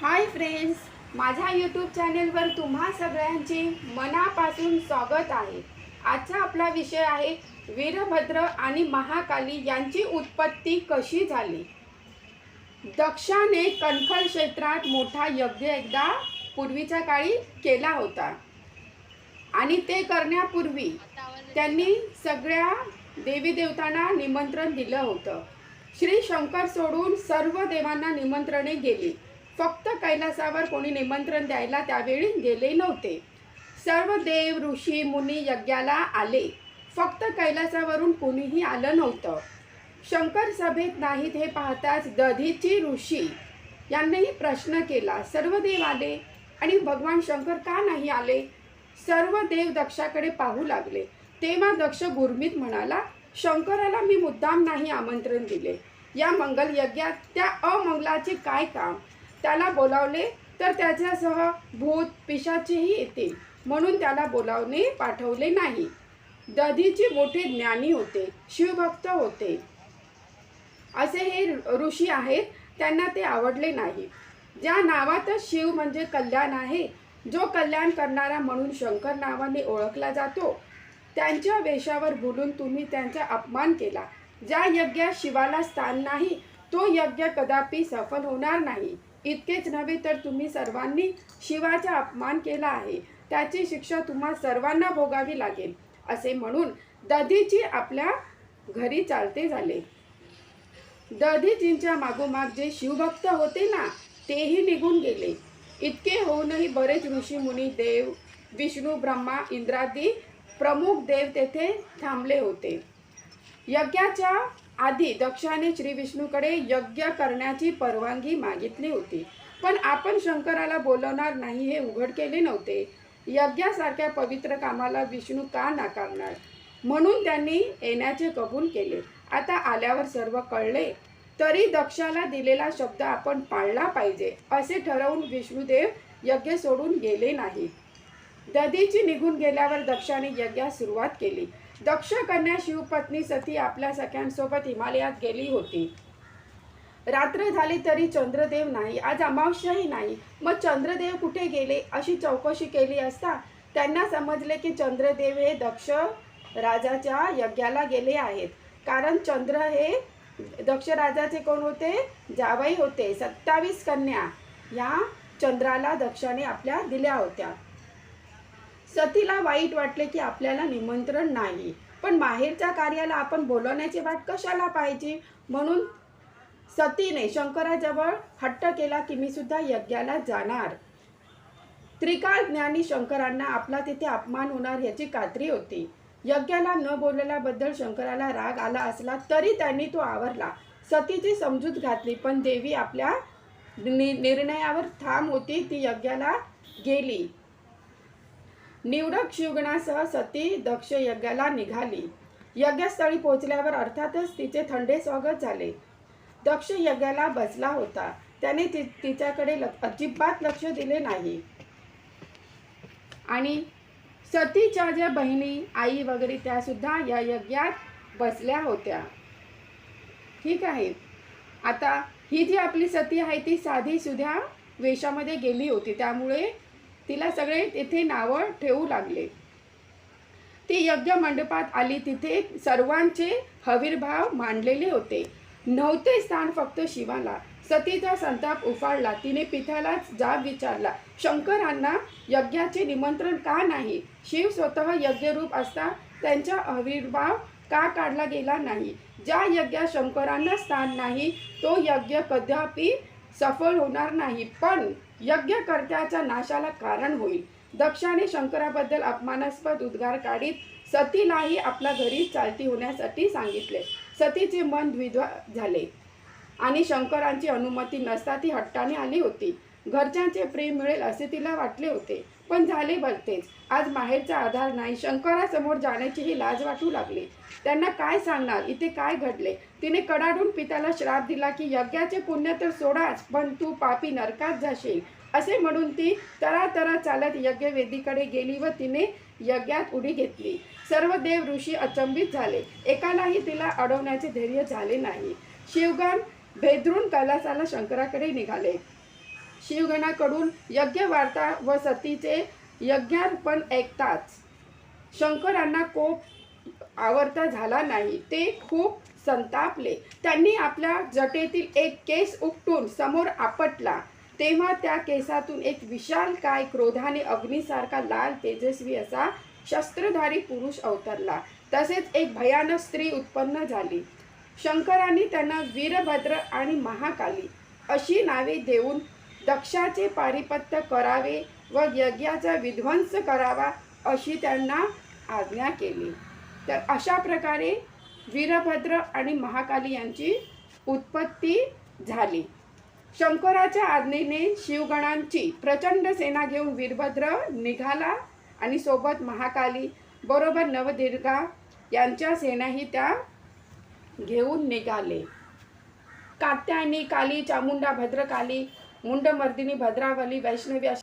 Hi friends माझ्या YouTube चॅनेलवर तुम्हा सगळ्यांचे मनापासून स्वागत आहे. आजचा आपला विषय आहे वीरभद्र आणि महाकाली यांची उत्पत्ती कशी झाली? दक्षाने कणखल क्षेत्रात मोठा यज्ञ एकदा पूर्वीच्या काळी केला होता. आणि ते करण्यापूर्वी त्यांनी सगळ्या देवी देवतांना निमंत्रण दिलं होतं. श्री शंकर सोडून सर्व देवांना निमंत्रणे गेली. फक्त कैलासावर कोणी निमंत्रण द्यायला त्यावेळी गेले नव्हते. सर्व देव ऋषी मुनी यज्ञाला आले. फक्त कैलासावरून कोणीही आलं नव्हतं. शंकर सभेत नाहीत हे पाहताच दधीची ऋषी यांनीही प्रश्न केला सर्व देव आले? आणि भगवान शंकर का नाही आले? सर्व देव दक्षाकडे पाहू लागले. तेव्हा दक्ष गुरमीत म्हणाला शंकराला मी मुद्दाम नाही आमंत्रण दिले. या मंगल यज्ञात त्या अमंगलाचे काय काम? त्याला बोलावले तर त्याच्यासह भूत पिशाचेही येतील. म्हणून त्याला बोलावणे पाठवले नाही. दधीचे मोठे ज्ञानी होते शिवभक्त होते. असे हे ऋषी आहेत त्यांना ते आवडले नाही. ज्या नावातच शिव म्हणजे कल्याण आहे जो कल्याण करणारा म्हणून शंकर नावाने ओळखला जातो. त्यांच्या वेशावर बोलून तुम्ही त्यांचा अपमान केला. ज्या यज्ञात शिवाला स्थान नाही तो यज्ञ कदापि सफल होणार नाही. इतकेच नव्हे तर तुम्ही सर्वांनी शिवाचा अपमान केला आहे. त्याची शिक्षा तुम्हा सर्वांना भोगावी लागेल असे म्हणून दधीची आपल्या घरी चालते झाले. दधीजींच्या मागोमाग जे शिवभक्त होते ना तेही निघून गेले. इतके होऊनही बरेच ऋषी मुनी देव विष्णू ब्रह्मा इंद्रादी प्रमुख देव तेथे थांबले होते. यज्ञाच्या आधी दक्षाने श्री विष्णूकडे यज्ञ करण्याची परवानगी मागितली होती. पण आपण शंकराला बोलवणार नाही हे उघड केले नव्हते. यज्ञासारख्या पवित्र कामाला विष्णू का नाकारणार? म्हणून त्यांनी येण्याचे कबूल केले. आता आल्यावर सर्व कळले. तरी दक्षाला दिलेला शब्द आपण पाळला पाहिजे असे ठरवून विष्णुदेव यज्ञ सोडून गेले नाही दधीची निघून गेल्यावर दक्षाने यज्ञास सुरुवात केली. दक्ष कन्या शिवपत्नी सती आपल्या सख्यांसोबत हिमालयात गेली होती. रात्र झाली तरी चंद्रदेव नाही आज अमावस्याही नाही. मग चंद्रदेव कुठे गेले अशी चौकशी केली असता त्यांना समजले की चंद्रदेव हे दक्ष राजाच्या यज्ञाला गेले आहेत. कारण चंद्र हे दक्ष राजाचे कोण होते? जावई होते. सत्तावीस कन्या या चंद्राला दक्षाने आपल्या दिल्या होत्या. सतीला वाईट वाटले की आपल्याला निमंत्रण नाही. पण बाहेरच्या कार्याला आपण बोलवण्याची वाट कशाला पाहिजे म्हणून सतीने शंकराजवळ हट्ट केला की मी सुद्धा यज्ञाला जाणार. त्रिकाळ ज्ञानी शंकरांना आपला तिथे अपमान होणार याची खात्री होती. यज्ञाला न बोलल्याबद्दल शंकराला राग आला असला तरी त्यांनी तो आवरला. सतीची समजूत घातली पण देवी आपल्या नि निर्णयावर ठाम होती ती यज्ञाला गेली. निवडक शिवगणासह सती दक्ष यज्ञाला निघाली. यज्ञस्थळी पोहोचल्यावर अर्थातच तिचे थंडे स्वागत झाले. दक्ष यज्ञाला बसला होता. त्याने ति तिच्याकडे ल अजिबात लक्ष दिले नाही. आणि सतीच्या ज्या बहिणी आई वगैरे त्या सुद्धा या यज्ञात बसल्या होत्या. ठीक आहे. आता ही जी आपली सती आहे ती साधी सुद्धा वेशामध्ये गेली होती. त्यामुळे तिला सगळे तिथे नावं ठेवू लागले. ती यज्ञ मंडपात आली तिथे सर्वांचे हवीरभाव मांडलेले होते. नव्हते स्थान फक्त शिवाला. सतीचा संताप उफाळला. तिने पिठालाच जाब विचारला शंकरांना यज्ञाचे निमंत्रण का नाही? शिव स्वतः यज्ञरूप असता त्यांचा आविर्भाव का काढला गेला नाही? ज्या यज्ञात शंकरांना स्थान नाही तो यज्ञ कदापि सफल होणार नाही. पण यज्ञकर्त्याच्या नाशाला कारण होईल. दक्षाने शंकराबद्दल अपमानास्पद उद्गार काढीत सतीलाही आपल्या घरी चालती होण्यासाठी सांगितले. सतीचे मन द्विध्वा झाले आणि शंकरांची अनुमती नसता ती हट्टाने आली होती. घरच्यांचे प्रेम मिळेल असे तिला वाटले होते. पण झाले भलतेच आज माहेरचा आधार नाही. शंकरासमोर जाण्याचीही लाज वाटू लागली. त्यांना काय सांगणार? इथे काय घडले? तिने कडाडून पित्याला श्राप दिला की यज्ञाचे पुण्य तर सोडाच पण तू पापी नरकात जाशील. असे म्हणून ती तरातरा चालत यज्ञवेदीकडे गेली व तिने यज्ञात उडी घेतली. सर्व देव ऋषी अचंबित झाले. एकालाही तिला अडवण्याचे धैर्य झाले नाही. शिवगण भेदरून कैलासाला शंकराकडे निघाले. शिवगणाकडून यज्ञवार्ता व सतीचे यज्ञार्पण ऐकताच शंकरांना कोप आवर्ता झाला नाही. ते खूप संतापले. त्यांनी आपल्या जटेतील एक केस उपटून समोर आपटला. तेव्हा त्या केसातून एक विशाल काय क्रोधाने अग्नीसारखा लाल तेजस्वी असा शस्त्रधारी पुरुष अवतरला. तसेच एक भयानक स्त्री उत्पन्न झाली. शंकरांनी त्यांना वीरभद्र आणि महाकाली अशी नावे देऊन दक्षाचे पारिपत्य करावे व यज्ञाचा विध्वंस करावा अशी त्यांना आज्ञा केली. तर अशा प्रकारे वीरभद्र आणि महाकाली यांची उत्पत्ती झाली. शंकराच्या आज्ञेने शिवगणांची प्रचंड सेना घेऊन वीरभद्र निघाला आणि सोबत महाकाली बरोबर नवदीर्घा यांच्या सेनाही त्या घेऊन निघाले. कात्यायनी काली चामुंडा भद्रकाली ముండమర్దిని భద్రావళి వైష్ణవ్య